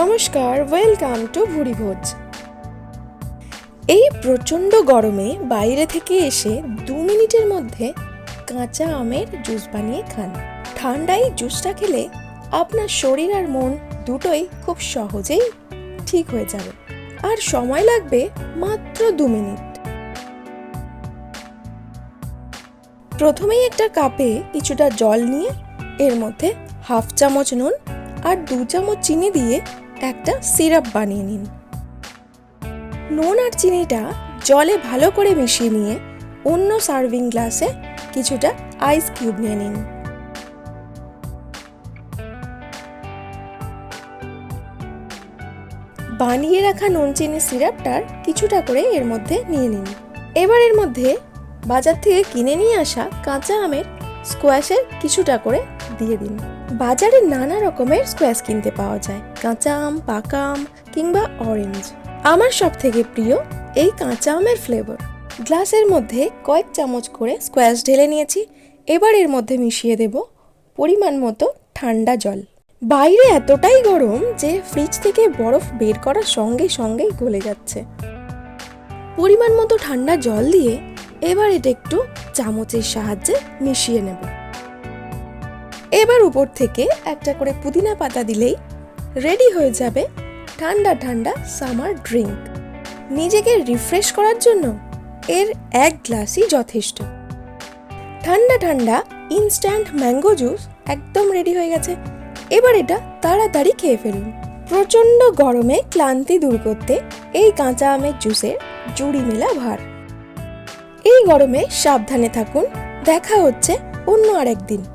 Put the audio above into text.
নমস্কার, welcome to ভুড়িভোজ এই প্রচণ্ড গরমে বাইরে থেকে এসে দু মিনিটের মধ্যে কাঁচা আমের জুস বানিয়ে খান। ঠান্ডায় জুসটা খেলে আপনার শরীর আর মন দুটোই খুব সহজেই ঠিক হয়ে যাবে। আর সময় লাগবে মাত্র দু মিনিট। প্রথমেই একটা কাপে কিছুটা জল নিয়ে এর মধ্যে হাফ চামচ নুন আর দু চামচ চিনি দিয়ে একটা সিরাপ বানিয়ে নিন। নুন আর চিনিটা জলে ভালো করে মিশিয়ে নিয়ে অন্য সার্ভিং গ্লাসে কিছুটা আইস কিউব নিয়ে নিন। বানিয়ে রাখা নুন চিনি সিরাপটার কিছুটা করে এর মধ্যে নিয়ে নিন। এবার এর মধ্যে বাজার থেকে কিনে নিয়ে আসা কাঁচা আমের স্কোয়াশের কিছুটা করে দিয়ে দিন বাজারে নানা রকমের স্কোয়াশ কিনতে পাওয়া যায়। কাঁচা আম, পাকা আম কিংবা অরেঞ্জ আমার সব থেকে প্রিয় এই কাঁচা আমের ফ্লেভার গ্লাসের মধ্যে কয়েক চামচ করে স্কোয়াশ ঢেলে নিয়েছি। এবার এর মধ্যে মিশিয়ে দেব পরিমাণ মতো ঠান্ডা জল। বাইরে এতটাই গরম যে ফ্রিজ থেকে বরফ বের করার সঙ্গে সঙ্গেই গলে যাচ্ছে। পরিমাণ মতো ঠান্ডা জল দিয়ে এবার এটা একটু চামচের সাহায্যে মিশিয়ে নেব। এবার উপর থেকে একটা করে পুদিনা পাতা দিলেই রেডি হয়ে যাবে ঠান্ডা ঠান্ডা সামার ড্রিঙ্ক নিজেকে রিফ্রেশ করার জন্য এর এক গ্লাসই যথেষ্ট। ঠান্ডা ঠান্ডা ইনস্ট্যান্ট ম্যাঙ্গো জুস একদম রেডি হয়ে গেছে। এবার এটা তাড়াতাড়ি খেয়ে ফেলুন। প্রচণ্ড গরমে ক্লান্তি দূর করতে এই কাঁচা আমের জুসের জুড়ি মেলা ভার। এই গরমে সাবধানে থাকুন। দেখা হচ্ছে অন্য আরেকদিন।